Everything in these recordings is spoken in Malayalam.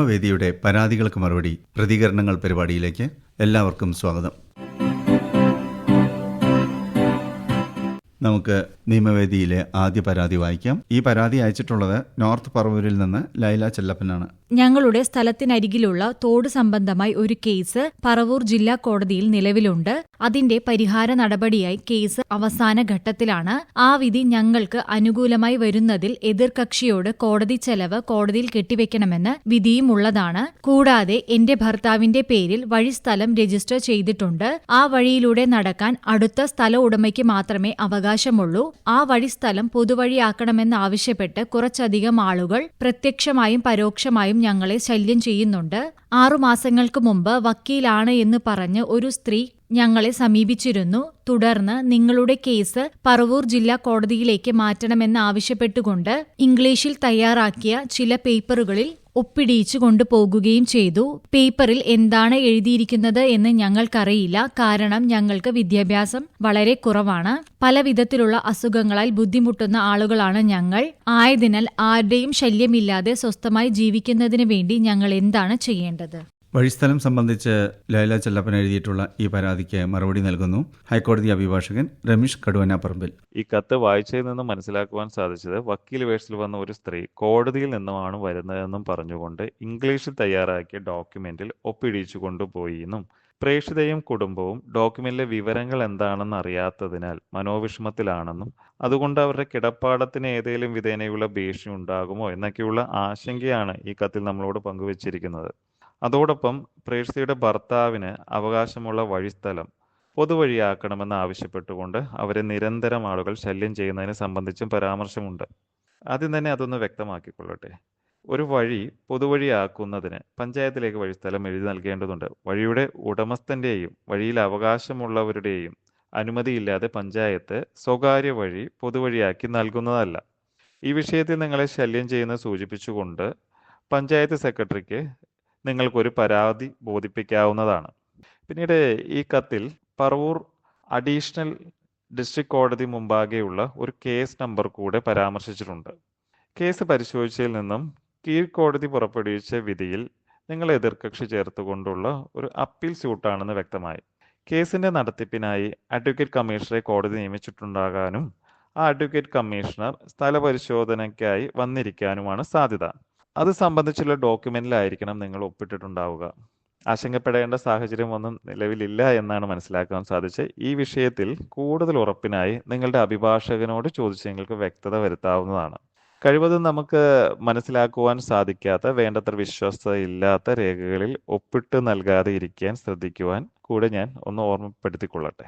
നിയമവേദിയുടെ പരാതികൾക്ക് മറുപടി പ്രതികരണങ്ങൾ പരിപാടിയിലേക്ക് എല്ലാവർക്കും സ്വാഗതം. നമുക്ക് നിയമവേദിയിലെ ആദ്യ പരാതി വായിക്കാം. ഈ പരാതി അയച്ചിട്ടുള്ളത് നോർത്ത് പറവൂരിൽ നിന്ന് ലൈല ചെല്ലപ്പനാണ്. ഞങ്ങളുടെ സ്ഥലത്തിനരികിലുള്ള തോട് സംബന്ധമായി ഒരു കേസ് പറവൂർ ജില്ലാ കോടതിയിൽ നിലവിലുണ്ട്. അതിന്റെ പരിഹാര നടപടിയായി കേസ് അവസാന ഘട്ടത്തിലാണ്. ആ വിധി ഞങ്ങൾക്ക് അനുകൂലമായി വരുന്നതിൽ എതിർകക്ഷിയോട് കോടതി ചെലവ് കോടതിയിൽ കെട്ടിവെക്കണമെന്ന് വിധിയും ഉള്ളതാണ് കൂടാതെ എന്റെ ഭർത്താവിന്റെ പേരിൽ വഴിസ്ഥലം രജിസ്റ്റർ ചെയ്തിട്ടുണ്ട്. ആ വഴിയിലൂടെ നടക്കാൻ അടുത്ത സ്ഥല ഉടമയ്ക്ക് മാത്രമേ അവകാശമുള്ളൂ. ആ വഴിസ്ഥലം പൊതുവഴിയാക്കണമെന്നാവശ്യപ്പെട്ട് കുറച്ചധികം ആളുകൾ പ്രത്യക്ഷമായും പരോക്ഷമായും ഞങ്ങളെ ശല്യം ചെയ്യുന്നുണ്ട്. ആറുമാസങ്ങൾക്ക് മുമ്പ് വക്കീലാണ് എന്ന് പറഞ്ഞ് ഒരു സ്ത്രീ ഞങ്ങളെ സമീപിച്ചിരുന്നു. തുടർന്ന് നിങ്ങളുടെ കേസ് പറവൂർ ജില്ലാ കോടതിയിലേക്ക് മാറ്റണമെന്ന് ആവശ്യപ്പെട്ടുകൊണ്ട് ഇംഗ്ലീഷിൽ തയ്യാറാക്കിയ ചില പേപ്പറുകളിൽ ഒപ്പിടിയിച്ചു കൊണ്ടുപോകുകയും ചെയ്തു. പേപ്പറിൽ എന്താണ് എഴുതിയിരിക്കുന്നത് എന്ന് ഞങ്ങൾക്കറിയില്ല. കാരണം ഞങ്ങൾക്ക് വിദ്യാഭ്യാസം വളരെ കുറവാണ്. പല വിധത്തിലുള്ള അസുഖങ്ങളാൽ ബുദ്ധിമുട്ടുന്ന ആളുകളാണ് ഞങ്ങൾ. ആയതിനാൽ ആരുടെയും ശല്യമില്ലാതെ സ്വസ്ഥമായി ജീവിക്കുന്നതിന് വേണ്ടി ഞങ്ങൾ എന്താണ് ചെയ്യേണ്ടത്? വഴിസ്ഥലം സംബന്ധിച്ച് ലൈല ചെല്ലപ്പൻ എഴുതിയിട്ടുള്ള ഈ പരാതിക്ക് മറുപടി നൽകുന്നു. ഹൈക്കോടതി അഭിഭാഷകൻ രമേശ് കടുവനാപ്പറമ്പിൽ. ഈ കത്ത് വായിച്ചതിൽ നിന്ന് മനസ്സിലാക്കുവാൻ സാധിച്ചത് വക്കീൽ വേഷത്തിൽ വന്ന ഒരു സ്ത്രീ കോടതിയിൽ നിന്നുമാണ് വരുന്നതെന്നും പറഞ്ഞുകൊണ്ട് ഇംഗ്ലീഷിൽ തയ്യാറാക്കിയ ഡോക്യുമെന്റിൽ ഒപ്പിടിച്ചു കൊണ്ടുപോയി എന്നും പ്രേക്ഷിതയും കുടുംബവും ഡോക്യുമെന്റിലെ വിവരങ്ങൾ എന്താണെന്ന് അറിയാത്തതിനാൽ മനോവിഷമത്തിലാണെന്നും അതുകൊണ്ട് അവരുടെ കിടപ്പാടത്തിന് ഏതെങ്കിലും വിധേനയുള്ള ഭീഷണി ഉണ്ടാകുമോ എന്നൊക്കെയുള്ള ആശങ്കയാണ് ഈ കത്തിൽ നമ്മളോട് പങ്കുവച്ചിരിക്കുന്നത്. അതോടൊപ്പം പ്രേഴ്സിയുടെ ഭർത്താവിന് അവകാശമുള്ള വഴിസ്ഥലം പൊതുവഴിയാക്കണമെന്ന് ആവശ്യപ്പെട്ടുകൊണ്ട് അവരെ നിരന്തരം ആളുകൾ ശല്യം ചെയ്യുന്നതിനെ സംബന്ധിച്ചും പരാമർശമുണ്ട്. ആദ്യം തന്നെ അതൊന്ന് വ്യക്തമാക്കിക്കൊള്ളട്ടെ. ഒരു വഴി പൊതുവഴിയാക്കുന്നതിന് പഞ്ചായത്തിലേക്ക് വഴിസ്ഥലം എഴുതി നൽകേണ്ടതുണ്ട്. വഴിയുടെ ഉടമസ്ഥന്റെയും വഴിയിൽ അവകാശമുള്ളവരുടെയും അനുമതിയില്ലാതെ പഞ്ചായത്ത് സ്വകാര്യ വഴി പൊതുവഴിയാക്കി നൽകുന്നതല്ല. ഈ വിഷയത്തിൽ നിങ്ങളെ ശല്യം ചെയ്യുന്ന സൂചിപ്പിച്ചുകൊണ്ട് പഞ്ചായത്ത് സെക്രട്ടറിക്ക് നിങ്ങൾക്കൊരു പരാതി ബോധിപ്പിക്കാവുന്നതാണ്. പിന്നീട് ഈ കത്തിൽ പറവൂർ അഡീഷണൽ ഡിസ്ട്രിക്ട് കോടതി മുമ്പാകെയുള്ള ഒരു കേസ് നമ്പർ കൂടെ പരാമർശിച്ചിട്ടുണ്ട്. കേസ് പരിശോധിച്ചതിൽ നിന്നും കീഴ്ക്കോടതി പുറപ്പെടുവിച്ച വിധിയിൽ നിങ്ങൾ എതിർകക്ഷി ചേർത്തുകൊണ്ടുള്ള ഒരു അപ്പീൽ സ്യൂട്ടാണെന്ന് വ്യക്തമായി. കേസിന്റെ നടത്തിപ്പിനായി അഡ്വക്കേറ്റ് കമ്മീഷണറെ കോടതി നിയമിച്ചിട്ടുണ്ടാകാനും ആ അഡ്വക്കേറ്റ് കമ്മീഷണർ സ്ഥലപരിശോധനയ്ക്കായി വന്നിരിക്കാനുമാണ് സാധ്യത. അത് സംബന്ധിച്ചുള്ള ഡോക്യുമെന്റിലായിരിക്കണം നിങ്ങൾ ഒപ്പിട്ടിട്ടുണ്ടാവുക. ആശങ്കപ്പെടേണ്ട സാഹചര്യം ഒന്നും നിലവിലില്ല എന്നാണ് മനസ്സിലാക്കാൻ സാധിച്ചത്. ഈ വിഷയത്തിൽ കൂടുതൽ ഉറപ്പിനായി നിങ്ങളുടെ അഭിഭാഷകനോട് ചോദിച്ച് നിങ്ങൾക്ക് വ്യക്തത വരുത്താവുന്നതാണ്. കഴിവതും നമുക്ക് മനസ്സിലാക്കുവാൻ സാധിക്കാത്ത വേണ്ടത്ര വിശ്വസ്തത ഇല്ലാത്ത രേഖകളിൽ ഒപ്പിട്ട് നൽകാതെ ഇരിക്കാൻ ശ്രദ്ധിക്കുവാൻ കൂടെ ഞാൻ ഒന്ന് ഓർമ്മപ്പെടുത്തിക്കൊള്ളട്ടെ.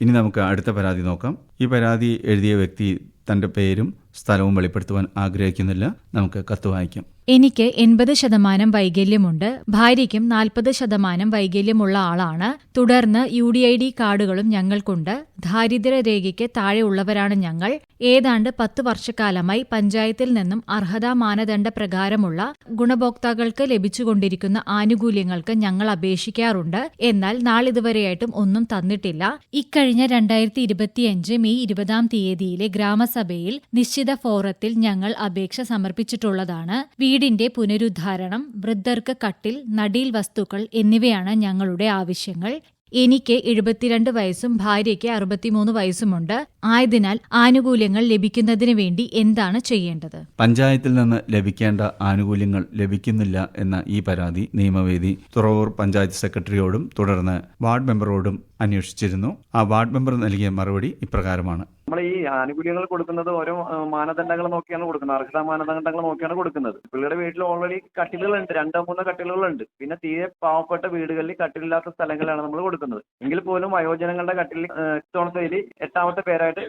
ഇനി നമുക്ക് അടുത്ത പരാതി നോക്കാം. ഈ പരാതി എഴുതിയ വ്യക്തി തന്റെ പേരും സ്ഥലവും വെളിപ്പെടുത്തുവാൻ ആഗ്രഹിക്കുന്നില്ല. നമുക്ക് കത്ത് വായിക്കാം. എനിക്ക് എൺപത് ശതമാനം വൈകല്യമുണ്ട്. ഭാര്യയ്ക്കും നാൽപ്പത് ശതമാനം വൈകല്യമുള്ള ആളാണ്. തുടർന്ന് യു ഡി ഐ ഡി കാർഡുകളും ഞങ്ങൾക്കുണ്ട്. ദാരിദ്ര്യരേഖയ്ക്ക് താഴെയുള്ളവരാണ് ഞങ്ങൾ. ഏതാണ്ട് പത്ത് വർഷക്കാലമായി പഞ്ചായത്തിൽ നിന്നും അർഹതാ മാനദണ്ഡ പ്രകാരമുള്ള ഗുണഭോക്താക്കൾക്ക് ലഭിച്ചുകൊണ്ടിരിക്കുന്ന ആനുകൂല്യങ്ങൾക്ക് ഞങ്ങൾ അപേക്ഷിക്കാറുണ്ട്. എന്നാൽ നാളിതുവരെയായിട്ടും ഒന്നും തന്നിട്ടില്ല. ഇക്കഴിഞ്ഞ രണ്ടായിരത്തി ഇരുപത്തിയഞ്ച് മെയ് ഇരുപതാം തീയതിയിലെ ഗ്രാമസഭയിൽ നിശ്ചിത ഫോറത്തിൽ ഞങ്ങൾ അപേക്ഷ സമർപ്പിച്ചിട്ടുള്ളതാണ്. വീടിന്റെ പുനരുദ്ധാരണം വൃദ്ധർക്ക് കട്ടിൽ നടീൽ വസ്തുക്കൾ എന്നിവയാണ് ഞങ്ങളുടെ ആവശ്യങ്ങൾ. എനിക്ക് എഴുപത്തിരണ്ട് വയസ്സും ഭാര്യയ്ക്ക് അറുപത്തിമൂന്ന് വയസ്സുമുണ്ട്. ആയതിനാൽ ആനുകൂല്യങ്ങൾ ലഭിക്കുന്നതിന് വേണ്ടി എന്താണ് ചെയ്യേണ്ടത്? പഞ്ചായത്തിൽ നിന്ന് ലഭിക്കേണ്ട ആനുകൂല്യങ്ങൾ ലഭിക്കുന്നില്ല എന്ന ഈ പരാതി നിയമവേദി തുറവൂർ പഞ്ചായത്ത് സെക്രട്ടറിയോടും തുടർന്ന് വാർഡ് മെമ്പറോടും അന്വേഷിച്ചിരുന്നു. ആ വാർഡ് മെമ്പർ നൽകിയ മറുപടി ഇപ്രകാരമാണ്. നമ്മൾ ഈ ആനുകൂല്യങ്ങൾ കൊടുക്കുന്നത് ഓരോ മാനദണ്ഡങ്ങൾ നോക്കിയാണ് കൊടുക്കുന്നത്. അർഹതാ മാനദണ്ഡങ്ങൾ നോക്കിയാണ് കൊടുക്കുന്നത്. പുള്ളിയുടെ വീട്ടിൽ ഓൾറെഡി കട്ടിലുകളുണ്ട്. രണ്ടോ മൂന്നോ കട്ടിലുകളുണ്ട്. പിന്നെ തീരെ പാവപ്പെട്ട വീടുകളിൽ കട്ടിലില്ലാത്ത സ്ഥലങ്ങളാണ് നമ്മൾ കൊടുക്കുന്നത്. എങ്കിൽ പോലും വയോജനങ്ങളുടെ കട്ടിലിൽ ഇത്തവണത്തേൽ എട്ടാമത്തെ പേരായിട്ട്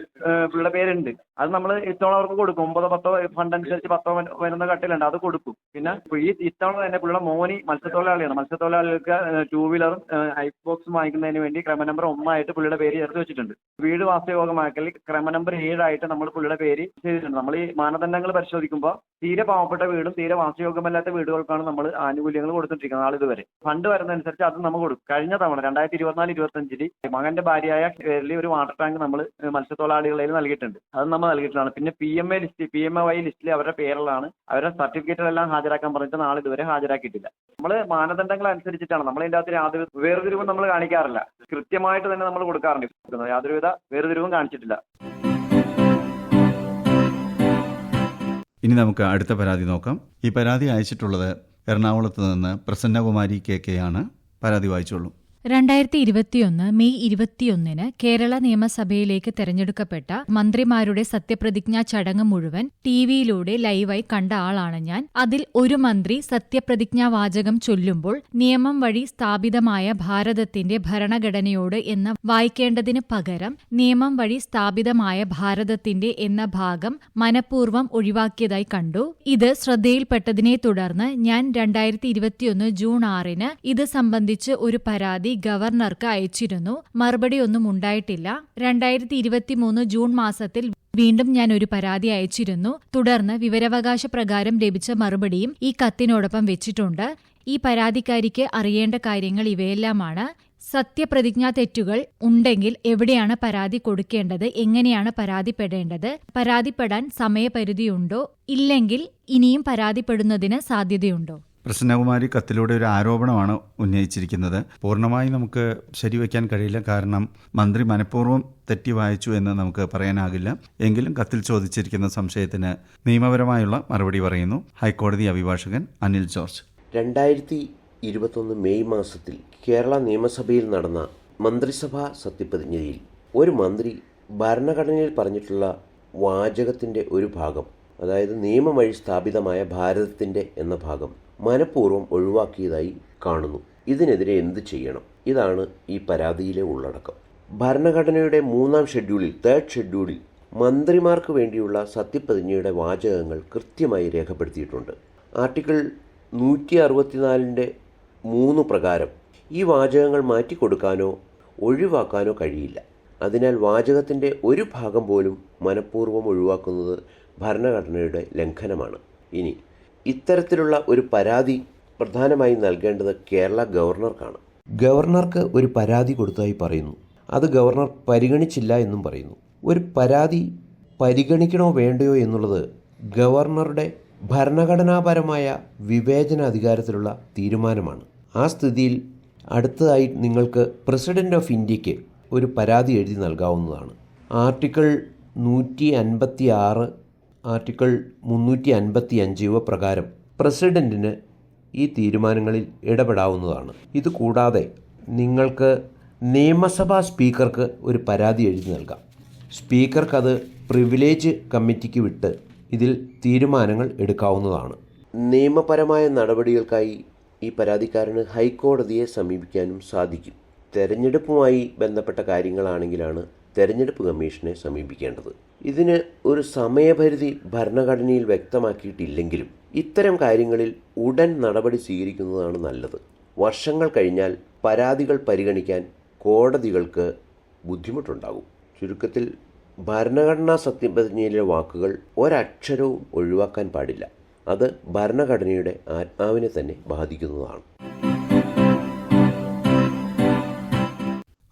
പുള്ളിയുടെ പേരുണ്ട്. അത് നമ്മൾ ഇത്തവണ അവർക്ക് കൊടുക്കും. ഒമ്പതോ പത്തോ ഫണ്ട് അനുസരിച്ച് പത്തോ വര- വരുന്ന കട്ടിലുണ്ട്. അത് കൊടുക്കും. പിന്നെ ഈ ഇത്തവണ തന്നെ പുള്ളിയുടെ മോനി മത്സ്യത്തൊഴിലാളിയാണ്. മത്സ്യത്തൊഴിലാളികൾക്ക് ടൂ വീലറും ഐസ് ബോക്സും വാങ്ങിക്കുന്നതിന് വേണ്ടി ക്രമ നമ്പർ ഒന്നായിട്ട് പുള്ളിയുടെ പേര് ചേർത്ത് വെച്ചിട്ടുണ്ട്. വീട് വാസയോഗ്യമാക്കൽ ക്രമ നമ്പർ ഏഴായിട്ട് നമ്മൾ പുള്ളിയുടെ പേര് ചെയ്തിട്ടുണ്ട്. നമ്മൾ ഈ മാനദണ്ഡങ്ങൾ പരിശോധിക്കുമ്പോൾ തീരെ പാവപ്പെട്ട വീടും തീരെ വാസയോഗമല്ലാത്ത വീടുകൾക്കാണ് നമ്മൾ ആനുകൂല്യങ്ങൾ കൊടുത്തിട്ടിരിക്കുന്നത് നാളിതുവരെ ഫണ്ട് വരുന്നതനുസരിച്ച് അത് നമ്മൾ കൊടുക്കും. കഴിഞ്ഞ തവണ രണ്ടായിരത്തി ഇരുപത്തിനാല് ഇരുപത്തഞ്ചിൽ മകന്റെ ഭാര്യയായ പേരിൽ ഒരു വാട്ടർ ടാങ്ക് നമ്മൾ മത്സ്യത്തൊഴിലാളികളിൽ നൽകിയിട്ടുണ്ട്. അത് നമ്മൾ നൽകിയിട്ടാണ് പിന്നെ P M A list P M A Y ലിസ്റ്റിൽ അവരുടെ പേരിലാണ് അവരുടെ സർട്ടിഫിക്കറ്റുകളെല്ലാം ഹാജരാക്കാൻ പറഞ്ഞിട്ട് നാളെ ഇതുവരെ ഹാജരാക്കിയിട്ടില്ല. നമ്മൾ മാനദണ്ഡങ്ങൾ അനുസരിച്ചിട്ടാണ്. നമ്മൾ ഇതിന്റെ അകത്ത് യാതൊരു വേർതിരിവും നമ്മൾ കാണിക്കാറില്ല. കൃത്യമായിട്ട് തന്നെ നമ്മൾ കൊടുക്കാറുണ്ട്. യാതൊരുവിധ വേർതിരിവും കാണിച്ചിട്ടില്ല. ഇനി നമുക്ക് അടുത്ത പരാതി നോക്കാം. ഈ പരാതി അയച്ചിട്ടുള്ളത് എറണാകുളത്ത് നിന്ന് പ്രസന്നകുമാരി കെ കെ ആണ്. പരാതി വായിച്ചോളൂ. രണ്ടായിരത്തി ഇരുപത്തിയൊന്ന് മെയ് ഇരുപത്തിയൊന്നിന് കേരള നിയമസഭയിലേക്ക് തെരഞ്ഞെടുക്കപ്പെട്ട മന്ത്രിമാരുടെ സത്യപ്രതിജ്ഞാ ചടങ്ങ് മുഴുവൻ ടി വിയിലൂടെ ലൈവായി കണ്ട ആളാണ് ഞാൻ. അതിൽ ഒരു മന്ത്രി സത്യപ്രതിജ്ഞാ വാചകം ചൊല്ലുമ്പോൾ നിയമം വഴി സ്ഥാപിതമായ ഭാരതത്തിന്റെ ഭരണഘടനയോട് എന്ന് വായിക്കേണ്ടതിന് പകരം നിയമം വഴി സ്ഥാപിതമായ ഭാരതത്തിന്റെ എന്ന ഭാഗം മനഃപൂർവം ഒഴിവാക്കിയതായി കണ്ടു. ഇത് ശ്രദ്ധയിൽപ്പെട്ടതിനെ തുടർന്ന് ഞാൻ രണ്ടായിരത്തി ഇരുപത്തിയൊന്ന് ജൂൺ ആറിന് ഇത് സംബന്ധിച്ച് ഒരു പരാതി ഗവർണർക്ക് അയച്ചിരുന്നു. മറുപടിയൊന്നും ഉണ്ടായിട്ടില്ല. രണ്ടായിരത്തി ഇരുപത്തിമൂന്ന് ജൂൺ മാസത്തിൽ വീണ്ടും ഞാൻ ഒരു പരാതി അയച്ചിരുന്നു. തുടർന്ന് വിവരാവകാശ പ്രകാരം ലഭിച്ച മറുപടിയും ഈ കത്തിനോടൊപ്പം വെച്ചിട്ടുണ്ട്. ഈ പരാതിക്കാരിക്ക് അറിയേണ്ട കാര്യങ്ങൾ ഇവയെല്ലാമാണ്. സത്യപ്രതിജ്ഞാ തെറ്റുകൾ ഉണ്ടെങ്കിൽ എവിടെയാണ് പരാതി കൊടുക്കേണ്ടത്? എങ്ങനെയാണ് പരാതിപ്പെടേണ്ടത്? പരാതിപ്പെടാൻ സമയപരിധിയുണ്ടോ? ഇല്ലെങ്കിൽ ഇനിയും പരാതിപ്പെടുന്നതിന് സാധ്യതയുണ്ടോ? പ്രസന്നകുമാരി കത്തിലൂടെ ഒരു ആരോപണമാണ് ഉന്നയിച്ചിരിക്കുന്നത്. പൂർണമായി നമുക്ക് ശരിവെക്കാൻ കഴിയില്ല. കാരണം മന്ത്രി മനഃപൂർവം തെറ്റി വായിച്ചു എന്ന് നമുക്ക് പറയാനാകില്ല. എങ്കിലും കത്തിൽ ചോദിച്ചിരിക്കുന്ന സംശയത്തിന് നിയമപരമായുള്ള മറുപടി പറയുന്നു. ഹൈക്കോടതി അഭിഭാഷകൻ അനിൽ ജോർജ്. രണ്ടായിരത്തി ഇരുപത്തൊന്ന് മെയ് മാസത്തിൽ കേരള നിയമസഭയിൽ നടന്ന മന്ത്രിസഭാ സത്യപ്രതിജ്ഞയിൽ ഒരു മന്ത്രി ഭരണഘടനയിൽ പറഞ്ഞിട്ടുള്ള വാചകത്തിന്റെ ഒരു ഭാഗം അതായത് നിയമം വഴി സ്ഥാപിതമായ ഭാരതത്തിന്റെ എന്ന ഭാഗം മനഃപൂർവം ഒഴിവാക്കിയതായി കാണുന്നു. ഇതിനെതിരെ എന്ത് ചെയ്യണം? ഇതാണ് ഈ പരാതിയിലെ ഉള്ളടക്കം. ഭരണഘടനയുടെ മൂന്നാം ഷെഡ്യൂളിൽ തേർഡ് ഷെഡ്യൂളിൽ മന്ത്രിമാർക്ക് വേണ്ടിയുള്ള സത്യപ്രതിജ്ഞയുടെ വാചകങ്ങൾ കൃത്യമായി രേഖപ്പെടുത്തിയിട്ടുണ്ട്. ആർട്ടിക്കിൾ നൂറ്റി അറുപത്തിനാലിന്റെ മൂന്ന് പ്രകാരം ഈ വാചകങ്ങൾ മാറ്റിക്കൊടുക്കാനോ ഒഴിവാക്കാനോ കഴിയില്ല. അതിനാൽ വാചകത്തിന്റെ ഒരു ഭാഗം പോലും മനഃപൂർവം ഒഴിവാക്കുന്നത് ഭരണഘടനയുടെ ലംഘനമാണ്. ഇനി ഇത്തരത്തിലുള്ള ഒരു പരാതി പ്രധാനമായും നൽകേണ്ടത് കേരള ഗവർണർക്കാണ്. ഗവർണർക്ക് ഒരു പരാതി കൊടുത്തതായി പറയുന്നു. അത് ഗവർണർ പരിഗണിച്ചില്ല എന്നും പറയുന്നു. ഒരു പരാതി പരിഗണിക്കണോ വേണ്ടയോ എന്നുള്ളത് ഗവർണറുടെ ഭരണഘടനാപരമായ വിവേചന അധികാരത്തിലുള്ള തീരുമാനമാണ്. ആ സ്ഥിതിയിൽ അടുത്തതായി നിങ്ങൾക്ക് പ്രസിഡന്റ് ഓഫ് ഇന്ത്യയ്ക്ക് ഒരു പരാതി എഴുതി നൽകാവുന്നതാണ്. ആർട്ടിക്കിൾ നൂറ്റി അൻപത്തി ആറ് ആർട്ടിക്കിൾ മുന്നൂറ്റി അൻപത്തി അഞ്ച് പ്രകാരം പ്രസിഡന്റിന് ഈ തീരുമാനങ്ങളിൽ ഇടപെടാവുന്നതാണ്. ഇതുകൂടാതെ നിങ്ങൾക്ക് നിയമസഭാ സ്പീക്കർക്ക് ഒരു പരാതി എഴുതി നൽകാം. സ്പീക്കർക്ക് അത് പ്രിവിലേജ് കമ്മിറ്റിക്ക് വിട്ട് ഇതിൽ തീരുമാനങ്ങൾ എടുക്കാവുന്നതാണ്. നിയമപരമായ നടപടികൾക്കായി ഈ പരാതിക്കാരന് ഹൈക്കോടതിയെ സമീപിക്കാനും സാധിക്കും. തെരഞ്ഞെടുപ്പുമായി ബന്ധപ്പെട്ട കാര്യങ്ങളാണെങ്കിലാണ് തെരഞ്ഞെടുപ്പ് കമ്മീഷനെ സമീപിക്കേണ്ടത്. ഇതിന് ഒരു സമയപരിധി ഭരണഘടനയിൽ വ്യക്തമാക്കിയിട്ടില്ലെങ്കിലും ഇത്തരം കാര്യങ്ങളിൽ ഉടൻ നടപടി സ്വീകരിക്കുന്നതാണ് നല്ലത്. വർഷങ്ങൾ കഴിഞ്ഞാൽ പരാതികൾ പരിഗണിക്കാൻ കോടതികൾക്ക് ബുദ്ധിമുട്ടുണ്ടാകും. ചുരുക്കത്തിൽ ഭരണഘടനാ സത്യപ്രതിജ്ഞയിലെ വാക്കുകൾ ഒരക്ഷരവും ഒഴിവാക്കാൻ പാടില്ല. അത് ഭരണഘടനയുടെ ആത്മാവിനെ തന്നെ ബാധിക്കുന്നതാണ്.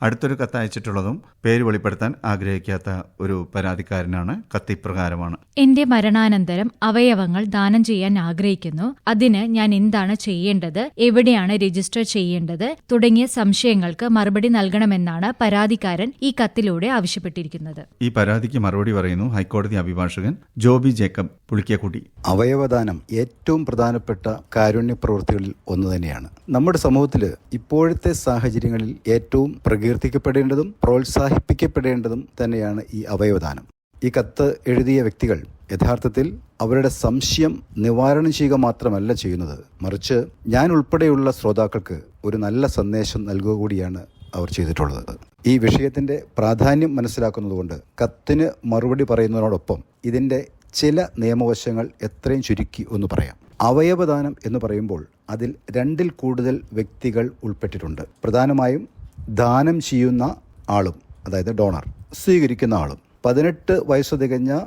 അടുത്തൊരു കത്ത് അയച്ചിട്ടുള്ളതും പേര് വെളിപ്പെടുത്താൻ ആഗ്രഹിക്കാത്ത ഒരു പരാതിക്കാരനാണ് കത്തിപ്രകാരമാണ് എന്റെ മരണാനന്തരം അവയവങ്ങൾ ദാനം ചെയ്യാൻ ആഗ്രഹിക്കുന്നു. അതിന് ഞാൻ എന്താണ് ചെയ്യേണ്ടത്? എവിടെയാണ് രജിസ്റ്റർ ചെയ്യേണ്ടത്? തുടങ്ങിയ സംശയങ്ങൾക്ക് മറുപടി നൽകണമെന്നാണ് പരാതിക്കാരൻ ഈ കത്തിലൂടെ ആവശ്യപ്പെട്ടിരിക്കുന്നത്. ഈ പരാതിക്ക് മറുപടി പറയുന്നു ഹൈക്കോടതി അഭിഭാഷകൻ ജോബി ജേക്കബ് പുളിക്കക്കുടി. അവയവദാനം ഏറ്റവും പ്രധാനപ്പെട്ട കാരുണ്യ പ്രവൃത്തികളിൽ ഒന്ന് തന്നെയാണ്. നമ്മുടെ സമൂഹത്തിൽ ഇപ്പോഴത്തെ സാഹചര്യങ്ങളിൽ ഏറ്റവും പ്രകീർത്തിക്കപ്പെടേണ്ടതും പ്രോത്സാഹിപ്പിക്കപ്പെടേണ്ടതും തന്നെയാണ് ഈ അവയവദാനം. ഈ കത്ത് എഴുതിയ വ്യക്തികൾ യഥാർത്ഥത്തിൽ അവരുടെ സംശയം നിവാരണം ചെയ്യുക മാത്രമല്ല ചെയ്യുന്നത്. മറിച്ച് ഞാൻ ഉൾപ്പെടെയുള്ള ശ്രോതാക്കൾക്ക് ഒരു നല്ല സന്ദേശം നൽകുക കൂടിയാണ് അവർ ചെയ്തിട്ടുള്ളത്. ഈ വിഷയത്തിന്റെ പ്രാധാന്യം മനസ്സിലാക്കുന്നതുകൊണ്ട് കത്തിന് മറുപടി പറയുന്നതിനോടൊപ്പം ഇതിന്റെ ചില നിയമവശങ്ങൾ എത്രയും ചുരുക്കി ഒന്ന് പറയാം. അവയവദാനം എന്ന് പറയുമ്പോൾ അതിൽ രണ്ടിൽ കൂടുതൽ വ്യക്തികൾ ഉൾപ്പെട്ടിട്ടുണ്ട്. പ്രധാനമായും ദാനം ചെയ്യുന്ന ആളും അതായത് ഡോണർ സ്വീകരിക്കുന്ന ആളും. പതിനെട്ട് വയസ്സ് തികഞ്ഞ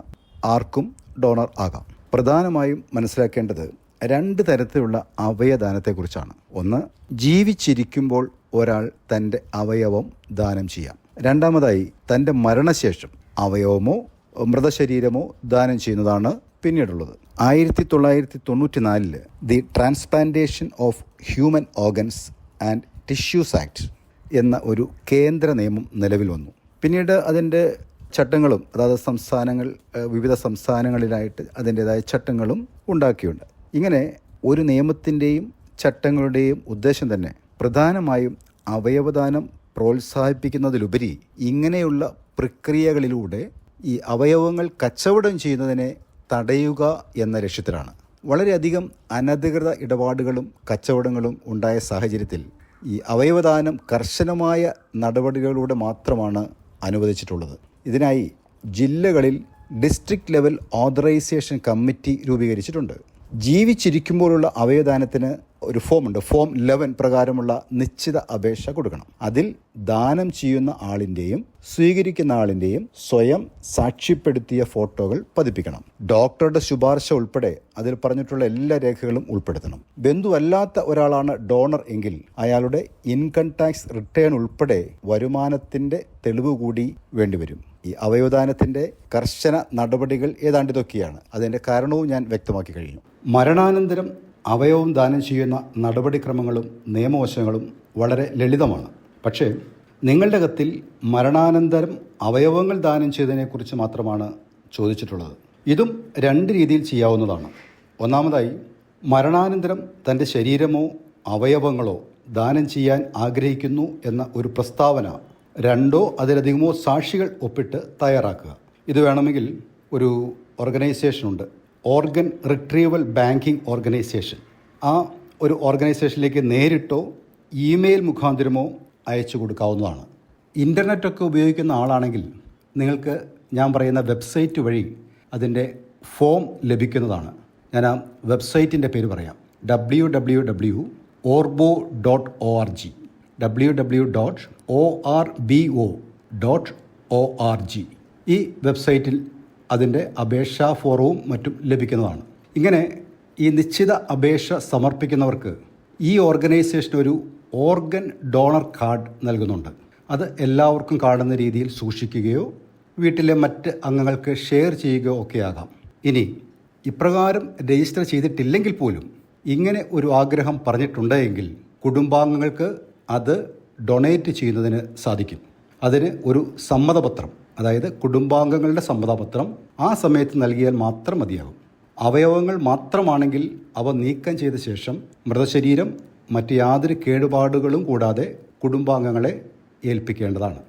ആർക്കും ഡോണർ ആകാം. പ്രധാനമായും മനസ്സിലാക്കേണ്ടത് രണ്ട് തരത്തിലുള്ള അവയദാനത്തെക്കുറിച്ചാണ്. ഒന്ന് ജീവിച്ചിരിക്കുമ്പോൾ ഒരാൾ തന്റെ അവയവം ദാനം ചെയ്യാം. രണ്ടാമതായി തന്റെ മരണശേഷം അവയവമോ മൃതശരീരമോ ദാനം ചെയ്യുന്നതാണ് പിന്നീടുള്ളത്. ആയിരത്തി തൊള്ളായിരത്തി തൊണ്ണൂറ്റി നാലിൽ the transplantation of human organs and tissues act എന്ന ഒരു കേന്ദ്ര നിയമം നിലവിൽ വന്നു. പിന്നീട് അതിന്റെ ചട്ടങ്ങളും അതായത് സംസ്ഥാനങ്ങൾ വിവിധ സംസ്ഥാനങ്ങളിലായിട്ട് അതിന്റെതായ ചട്ടങ്ങളും ഉണ്ടാക്കിയുണ്ട്. ഇങ്ങനെ ഒരു നിയമത്തിന്റെയും ചട്ടങ്ങളുടെയും ഉദ്ദേശം തന്നെ പ്രധാനമായും അവയവദാനം പ്രോത്സാഹിപ്പിക്കുന്നതിലുപരി ഇങ്ങനെയുള്ള പ്രക്രിയകളിലൂടെ ഈ അവയവങ്ങൾ കച്ചവടം ചെയ്യുന്നതിനെ തടയുക എന്ന ലക്ഷ്യത്തിലാണ്. വളരെയധികം അനധികൃത ഇടപാടുകളും കച്ചവടങ്ങളും ഉണ്ടായ സാഹചര്യത്തിൽ ഈ അവയവദാനം കർശനമായ നടപടികളിലൂടെ മാത്രമാണ് അനുവദിച്ചിട്ടുള്ളത്. ഇതിനായി ജില്ലകളിൽ ഡിസ്ട്രിക്ട് ലെവൽ ഓതറൈസേഷൻ കമ്മിറ്റി രൂപീകരിച്ചിട്ടുണ്ട്. ജീവിച്ചിരിക്കുമ്പോഴുള്ള അവയദാനത്തിന് ഒരു ഫോം ഉണ്ട് ഫോം ലെവൻ പ്രകാരമുള്ള നിശ്ചിത അപേക്ഷ കൊടുക്കണം. അതിൽ ദാനം ചെയ്യുന്ന ആളിന്റെയും സ്വീകരിക്കുന്ന ആളിന്റെയും സ്വയം സാക്ഷ്യപ്പെടുത്തിയ ഫോട്ടോകൾ പതിപ്പിക്കണം. ഡോക്ടറുടെ ശുപാർശ ഉൾപ്പെടെ അതിൽ പറഞ്ഞിട്ടുള്ള എല്ലാ രേഖകളും ഉൾപ്പെടുത്തണം. ബന്ധുവല്ലാത്ത ഒരാളാണ് ഡോണർ എങ്കിൽ അയാളുടെ ഇൻകം ടാക്സ് റിട്ടേൺ ഉൾപ്പെടെ വരുമാനത്തിന്റെ തെളിവ് കൂടി വേണ്ടിവരും. ഈ അവയവദാനത്തിന്റെ കർശന നടപടികൾ ഏതാണ്ട് ഇതൊക്കെയാണ്. അതിന്റെ കാരണവും ഞാൻ വ്യക്തമാക്കി കഴിഞ്ഞു. മരണാനന്തരം അവയവം ദാനം ചെയ്യുന്ന നടപടിക്രമങ്ങളും നിയമവശങ്ങളും വളരെ ലളിതമാണ്. പക്ഷേ നിങ്ങളുടെ കത്തിൽ മരണാനന്തരം അവയവങ്ങൾ ദാനം ചെയ്തതിനെക്കുറിച്ച് മാത്രമാണ് ചോദിച്ചിട്ടുള്ളത്. ഇതും രണ്ട് രീതിയിൽ ചെയ്യാവുന്നതാണ്. ഒന്നാമതായി മരണാനന്തരം തന്റെ ശരീരമോ അവയവങ്ങളോ ദാനം ചെയ്യാൻ ആഗ്രഹിക്കുന്നു എന്ന ഒരു പ്രസ്താവന രണ്ടോ അതിലധികമോ സാക്ഷികൾ ഒപ്പിട്ട് തയ്യാറാക്കുക. ഇത് വേണമെങ്കിൽ ഒരു ഓർഗനൈസേഷനുണ്ട് ഓർഗൻ റിട്രീവൽ ബാങ്കിങ് ഓർഗനൈസേഷൻ. ആ ഒരു ഓർഗനൈസേഷനിലേക്ക് നേരിട്ടോ ഇമെയിൽ മുഖാന്തരമോ അയച്ചു കൊടുക്കാവുന്നതാണ്. ഇന്റർനെറ്റൊക്കെ ഉപയോഗിക്കുന്ന ആളാണെങ്കിൽ നിങ്ങൾക്ക് ഞാൻ പറയുന്ന വെബ്സൈറ്റ് വഴി അതിന്റെ ഫോം ലഭിക്കുന്നതാണ്. ഞാൻ ആ വെബ്സൈറ്റിന്റെ പേര് പറയാം. W W W ORBO dot O R G. W W dot O R B O dot O R G ഈ വെബ്സൈറ്റിൽ അതിന്റെ അപേക്ഷാ ഫോറവും മറ്റും ലഭിക്കുന്നതാണ്. ഇങ്ങനെ ഈ നിശ്ചിത അപേക്ഷ സമർപ്പിക്കുന്നവർക്ക് ഈ ഓർഗനൈസേഷൻ ഒരു ഓർഗൻ ഡോണർ കാർഡ് നൽകുന്നുണ്ട്. അത് എല്ലാവർക്കും കാണുന്ന രീതിയിൽ സൂക്ഷിക്കുകയോ വീട്ടിലെ മറ്റ് അംഗങ്ങൾക്ക് ഷെയർ ചെയ്യുകയോ ഒക്കെ ആകാം ഇനി ഇപ്രകാരം രജിസ്റ്റർ ചെയ്തിട്ടില്ലെങ്കിൽ പോലും ഇങ്ങനെ ഒരു ആഗ്രഹം പറഞ്ഞിട്ടുണ്ടെങ്കിൽ കുടുംബാംഗങ്ങൾക്ക് അത് ഡൊണേറ്റ് ചെയ്യുന്നതിന് സാധിക്കും. അതിന് ഒരു സമ്മതപത്രം അതായത് കുടുംബാംഗങ്ങളുടെ സമ്മതപത്രം ആ സമയത്ത് നൽകിയാൽ മാത്രം മതിയാകും. അവയവങ്ങൾ മാത്രമാണെങ്കിൽ അവ നീക്കം ചെയ്ത ശേഷം മൃതശരീരം മറ്റ് യാതൊരു കേടുപാടുകളും കൂടാതെ കുടുംബാംഗങ്ങളെ ഏൽപ്പിക്കേണ്ടതാണ്.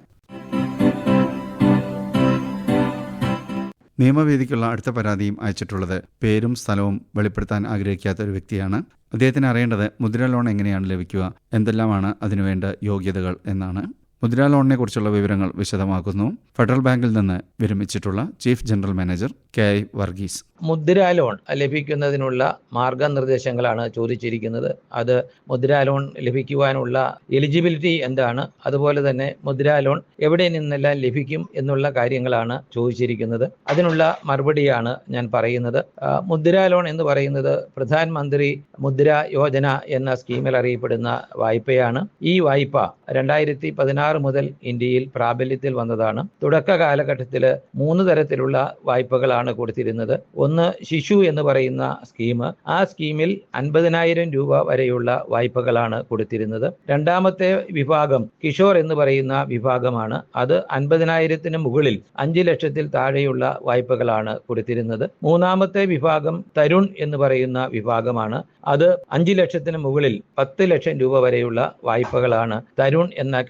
നിയമവേദിക്കുള്ള അടുത്ത പരാതിയും അയച്ചിട്ടുള്ളത് പേരും സ്ഥലവും വെളിപ്പെടുത്താൻ ആഗ്രഹിക്കാത്ത ഒരു വ്യക്തിയാണ് അദ്ദേഹത്തിന് അറിയേണ്ടത് മുദ്ര ലോൺ എങ്ങനെയാണ് ലഭിക്കുക? എന്തെല്ലാമാണ് അതിനുവേണ്ട യോഗ്യതകൾ എന്നാണ് മുദ്രാ ലോണിനെ കുറിച്ചുള്ള വിവരങ്ങൾ വിശദമാക്കുന്നു. ഫെഡറൽ ബാങ്കിൽ നിന്ന് വിരമിച്ചിട്ടുള്ള chief general manager K I Varghese. Mudra loan ലഭിക്കുന്നതിനുള്ള മാർഗനിർദ്ദേശങ്ങളാണ് ചോദിച്ചിരിക്കുന്നത്. അത് മുദ്രാ ലോൺ ലഭിക്കുവാനുള്ള എലിജിബിലിറ്റി എന്താണ്? അതുപോലെ തന്നെ മുദ്രാ ലോൺ എവിടെ നിന്നെല്ലാം ലഭിക്കും എന്നുള്ള കാര്യങ്ങളാണ് ചോദിച്ചിരിക്കുന്നത്. അതിനുള്ള മറുപടിയാണ് ഞാൻ പറയുന്നത്. മുദ്ര ലോൺ എന്ന് പറയുന്നത് പ്രധാൻ മന്ത്രി മുദ്ര യോജന എന്ന സ്കീമിൽ അറിയപ്പെടുന്ന വായ്പയാണ്. ഈ വായ്പ രണ്ടായിരത്തി പതിനാറ് മുതൽ ഇന്ത്യയിൽ പ്രാബല്യത്തിൽ വന്നതാണ്. തുടക്ക കാലഘട്ടത്തിൽ മൂന്ന് തരത്തിലുള്ള വായ്പകളാണ് കൊടുത്തിരുന്നത്. ഒന്ന് ശിശു എന്ന് പറയുന്ന സ്കീം ആ സ്കീമിൽ അൻപതിനായിരം രൂപ വരെയുള്ള വായ്പകളാണ് കൊടുത്തിരുന്നത്. രണ്ടാമത്തെ വിഭാഗം കിഷോർ എന്ന് പറയുന്ന വിഭാഗമാണ്. അത് അൻപതിനായിരത്തിന് മുകളിൽ അഞ്ച് ലക്ഷത്തിൽ താഴെയുള്ള വായ്പകളാണ് കൊടുത്തിരുന്നത്. മൂന്നാമത്തെ വിഭാഗം തരുൺ എന്ന് പറയുന്ന വിഭാഗമാണ്. അത് അഞ്ച് ലക്ഷത്തിന് മുകളിൽ പത്ത് ലക്ഷം രൂപ വരെയുള്ള വായ്പകളാണ് തരുൺ എന്ന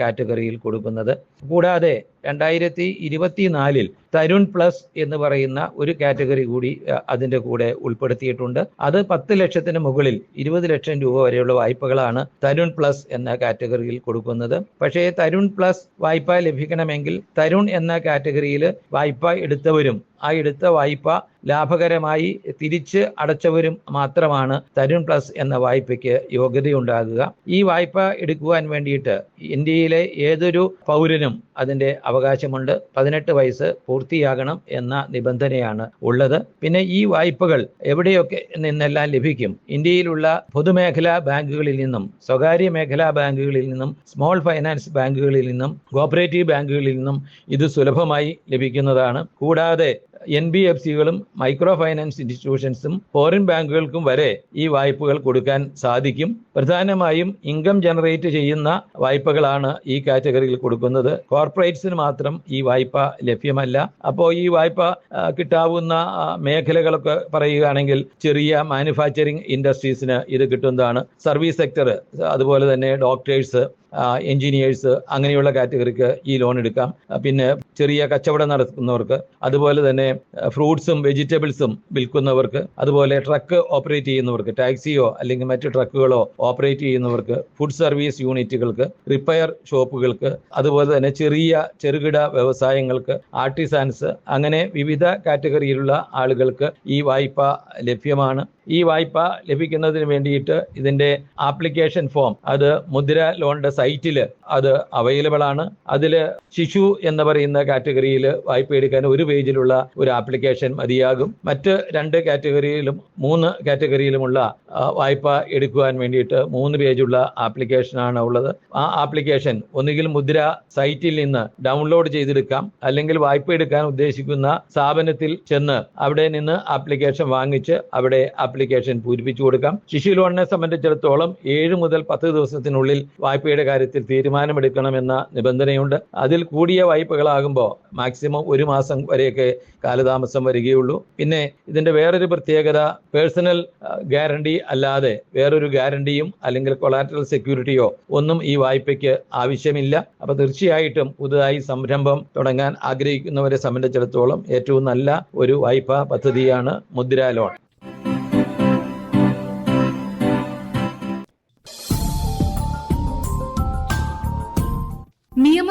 കൊടുക്കുന്നത്. കൂടാതെ രണ്ടായിരത്തി ഇരുപത്തിനാലിൽ തരുൺ പ്ലസ് എന്ന് പറയുന്ന ഒരു കാറ്റഗറി കൂടി അതിന്റെ കൂടെ ഉൾപ്പെടുത്തിയിട്ടുണ്ട്. അത് പത്ത് ലക്ഷത്തിന് മുകളിൽ ഇരുപത് ലക്ഷം രൂപ വരെയുള്ള വായ്പകളാണ് തരുൺ പ്ലസ് എന്ന കാറ്റഗറിയിൽ കൊടുക്കുന്നത്. പക്ഷേ തരുൺ പ്ലസ് വായ്പ ലഭിക്കണമെങ്കിൽ തരുൺ എന്ന കാറ്റഗറിയിൽ വായ്പ എടുത്തവരും ആ എടുത്ത വായ്പ ലാഭകരമായി തിരിച്ച് അടച്ചവരും മാത്രമാണ് തരുൺ പ്ലസ് എന്ന വായ്പയ്ക്ക് യോഗ്യതയുണ്ടാകുക. ഈ വായ്പ എടുക്കുവാൻ വേണ്ടിയിട്ട് ഇന്ത്യയിലെ ഏതൊരു പൗരനും അതിന്റെ അവകാശമുണ്ട്. പതിനെട്ട് വയസ്സ് പൂർത്തിയാകണം എന്ന നിബന്ധനയാണ് ഉള്ളത്. പിന്നെ ഈ വായ്പകൾ എവിടെയൊക്കെ നിന്നെല്ലാം ലഭിക്കും? ഇന്ത്യയിലുള്ള പൊതുമേഖലാ ബാങ്കുകളിൽ നിന്നും സ്വകാര്യ മേഖലാ ബാങ്കുകളിൽ നിന്നും സ്മോൾ ഫൈനാൻസ് ബാങ്കുകളിൽ നിന്നും കോപ്പറേറ്റീവ് ബാങ്കുകളിൽ നിന്നും ഇത് സുലഭമായി ലഭിക്കുന്നതാണ്. കൂടാതെ എൻ ബി എഫ് സികളും മൈക്രോ ഫൈനാൻസ് ഇൻസ്റ്റിറ്റ്യൂഷൻസും ഫോറിൻ ബാങ്കുകൾക്കും വരെ ഈ വായ്പകൾ കൊടുക്കാൻ സാധിക്കും. പ്രധാനമായും ഇൻകം ജനറേറ്റ് ചെയ്യുന്ന വായ്പകളാണ് ഈ കാറ്റഗറിയിൽ കൊടുക്കുന്നത്. കോർപ്പറേറ്റ്സിന് മാത്രം ഈ വായ്പ ലഭ്യമല്ല. അപ്പോൾ ഈ വായ്പ കിട്ടാവുന്ന മേഖലകളൊക്കെ പറയുകയാണെങ്കിൽ ചെറിയ മാനുഫാക്ചറിംഗ് ഇൻഡസ്ട്രീസിന് ഇത് കിട്ടുന്നതാണ്. സർവീസ് സെക്ടർ അതുപോലെ തന്നെ ഡോക്ടേഴ്സ് എഞ്ചിനീയേഴ്സ് അങ്ങനെയുള്ള കാറ്റഗറിക്ക് ഈ ലോൺ എടുക്കാം. പിന്നെ ചെറിയ കച്ചവടം നടത്തുന്നവർക്ക് അതുപോലെ തന്നെ ഫ്രൂട്ട്സും വെജിറ്റബിൾസും വിൽക്കുന്നവർക്ക് അതുപോലെ ട്രക്ക് ഓപ്പറേറ്റ് ചെയ്യുന്നവർക്ക് ടാക്സിയോ അല്ലെങ്കിൽ മറ്റ് ട്രക്കുകളോ ഓപ്പറേറ്റ് ചെയ്യുന്നവർക്ക് ഫുഡ് സർവീസ് യൂണിറ്റുകൾക്ക് റിപ്പയർ ഷോപ്പുകൾക്ക് അതുപോലെ തന്നെ ചെറിയ ചെറുകിട വ്യവസായങ്ങൾക്ക് ആർട്ടിസാൻസ് അങ്ങനെ വിവിധ കാറ്റഗറിയിലുള്ള ആളുകൾക്ക് ഈ വായ്പ ലഭ്യമാണ്. ഈ വായ്പ ലഭിക്കുന്നതിന് വേണ്ടിയിട്ട് ഇതിന്റെ ആപ്ലിക്കേഷൻ ഫോം അത് മുദ്ര ലോണിന്റെ സൈറ്റിൽ അത് അവൈലബിൾ ആണ്. അതിൽ ശിശു എന്ന് പറയുന്ന കാറ്റഗറിയിൽ വായ്പ എടുക്കാൻ ഒരു പേജിലുള്ള ഒരു ആപ്ലിക്കേഷൻ മതിയാകും. മറ്റ് രണ്ട് കാറ്റഗറിയിലും മൂന്ന് കാറ്റഗറിയിലുമുള്ള വായ്പ എടുക്കുവാൻ വേണ്ടിയിട്ട് മൂന്ന് പേജുള്ള ആപ്ലിക്കേഷനാണ് ഉള്ളത്. ആ ആപ്ലിക്കേഷൻ ഒന്നുകിൽ മുദ്ര സൈറ്റിൽ നിന്ന് ഡൗൺലോഡ് ചെയ്തെടുക്കാം. അല്ലെങ്കിൽ വായ്പ എടുക്കാൻ ഉദ്ദേശിക്കുന്ന സ്ഥാപനത്തിൽ ചെന്ന് അവിടെ നിന്ന് ആപ്ലിക്കേഷൻ വാങ്ങിച്ച് അവിടെ ആപ്ലിക്കേഷൻ പൂരിപ്പിച്ചു കൊടുക്കാം. ശിശു ലോണിനെ സംബന്ധിച്ചിടത്തോളം ഏഴ് മുതൽ പത്ത് ദിവസത്തിനുള്ളിൽ വായ്പയുടെ കാര്യത്തിൽ തീരുമാനമെടുക്കണമെന്ന നിബന്ധനയുണ്ട്. അതിൽ കൂടിയ വായ്പകളാകുമ്പോൾ മാക്സിമം ഒരു മാസം വരെയൊക്കെ കാലതാമസം വരികയുള്ളൂ. പിന്നെ ഇതിന്റെ വേറൊരു പ്രത്യേകത പേഴ്സണൽ ഗ്യാരണ്ടി അല്ലാതെ വേറൊരു ഗ്യാരണ്ടിയും അല്ലെങ്കിൽ കൊളാറ്ററൽ സെക്യൂരിറ്റിയോ ഒന്നും ഈ വായ്പയ്ക്ക് ആവശ്യമില്ല. അപ്പൊ തീർച്ചയായിട്ടും പുതുതായി സംരംഭം തുടങ്ങാൻ ആഗ്രഹിക്കുന്നവരെ സംബന്ധിച്ചിടത്തോളം ഏറ്റവും നല്ല ഒരു വായ്പാ പദ്ധതിയാണ് മുദ്ര ലോൺ.